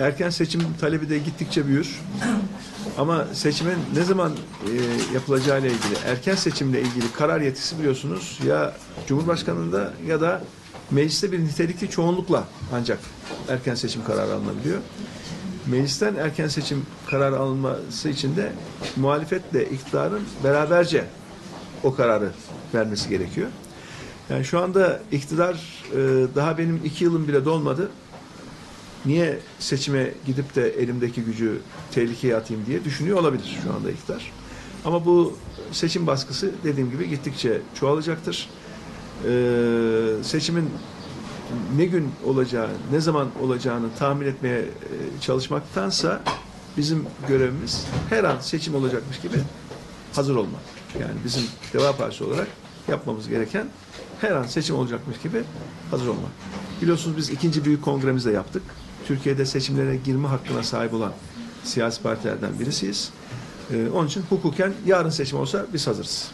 Erken seçim talebi de gittikçe büyür. Ama seçimin ne zaman e, yapılacağı ile ilgili, erken seçimle ilgili karar yetkisi biliyorsunuz ya Cumhurbaşkanı'nda ya da mecliste bir nitelikli çoğunlukla ancak erken seçim kararı alınabiliyor. Meclisten erken seçim kararı alınması için de muhalefetle iktidarın beraberce o kararı vermesi gerekiyor. Yani şu anda iktidar e, daha benim iki yılım bile dolmadı. Niye seçime gidip de elimdeki gücü tehlikeye atayım diye düşünüyor olabilir şu anda iktidar. Ama bu seçim baskısı dediğim gibi gittikçe çoğalacaktır. Ee, seçimin ne gün olacağı, ne zaman olacağını tahmin etmeye e, çalışmaktansa bizim görevimiz her an seçim olacakmış gibi hazır olmak. Yani bizim Deva Partisi olarak yapmamız gereken her an seçim olacakmış gibi hazır olmak. Biliyorsunuz biz ikinci büyük kongremizi de yaptık. Türkiye'de seçimlere girme hakkına sahip olan siyasi partilerden birisiyiz. Ee, onun için hukuken yarın seçim olsa biz hazırız.